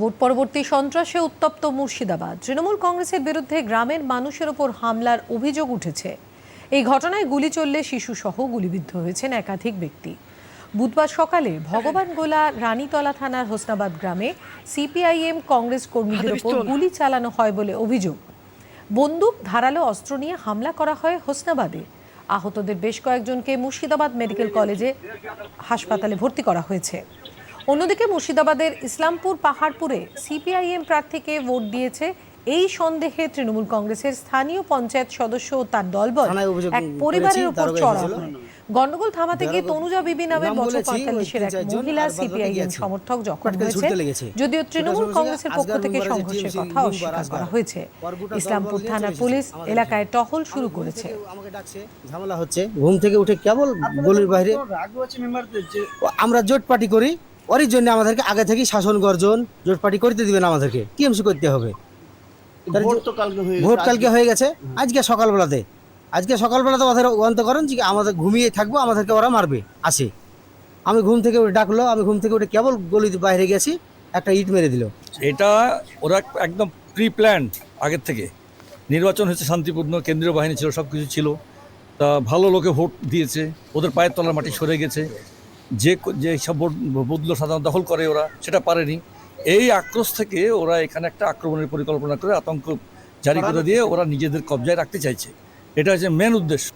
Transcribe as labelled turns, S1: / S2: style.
S1: Vote পরবর্তী সন্ত্রাসে উত্তপ্ত মুর্শিদাবাদ। তৃণমূল কংগ্রেসের বিরুদ্ধে গ্রামের মানুষের ওপর হামলার অভিযোগ উঠেছে। এই ঘটনায় গুলি চললে শিশুসহ গুলিবিদ্ধ হয়েছেন একাধিক ব্যক্তি। বুধবার সকালে ভগবানগোলা রানীতলা থানার হোসনাবাদ গ্রামে সিপিআইএম কংগ্রেস কর্মীদের ওপর গুলি চালানো হয় বলে অভিযোগ। বন্দুক ধারালো অস্ত্র নিয়ে হামলা করা হয় হোসনাবাদে। আহতদের বেশ কয়েকজনকে মুর্শিদাবাদ মেডিকেল কলেজে হাসপাতালে ভর্তি করা হয়েছে। অন্যদিকে মুর্শিদাবাদের ইসলামপুর পাহাড়পুরে সিপিআইএম প্রার্থীকে ভোট দিয়েছে এই সন্দেহে তৃণমূল কংগ্রেসের স্থানীয় পঞ্চায়েত সদস্য ও তার দলবল। এক পরিবারের উপর চড়া হয় গন্ডগোল থামাতে গিয়ে তনুজা বিবি নামে বছর পঁয়তাল্লিশের এক মহিলা সিপিআইএম সমর্থক জখম হয়েছে। যদিও তৃণমূল কংগ্রেসের পক্ষ থেকে সংঘর্ষের কথা অস্বীকার করা হয়েছে। ইসলামপুর থানার পুলিশ এলাকায় টহল শুরু করেছে।
S2: ঝামেলা হচ্ছে ঘুম থেকে উঠে কেবল গলির বাইরে। আমরা জোট পার্টি করি ওরই জন্য আমাদেরকে আগে থেকেই শাসন গর্জন জোট পার্টি করতে দিবেন আমাদেরকে। টিএমসি করতে হবে।
S3: ভোট কালকে হয়ে গেছে।
S2: আজকে সকালবেলাতে। আজকে সকালবেলাতে ওদের অন্ত করেন যে আমাদের ঘুমিয়ে থাকব আমাদেরকে ওরা মারবে। আসে। আমি ঘুম থেকে উঠে ডাকলো আমি ঘুম থেকে উঠে কেবল গলির বাইরে গেছি একটা ইট মেরে দিল।
S4: এটা ওরা একদম প্রি প্ল্যান্ড আগের থেকে। নির্বাচন হয়েছে শান্তিপূর্ণ কেন্দ্রীয় বাহিনী ছিল সব কিছু ছিল। তা ভালো লোকে ভোট দিয়েছে ওদের পায়ের তলার মাটি সরে গেছে। যে যে সব বদল সাধারণ দখল করে ওরা সেটা পারেনি। এই আক্রোশ থেকে ওরা এখানে একটা আক্রমণের পরিকল্পনা করে আতঙ্ক জারি করে দিয়ে ওরা নিজেদের কবজায় রাখতে চাইছে। এটা হচ্ছে মেন উদ্দেশ্য।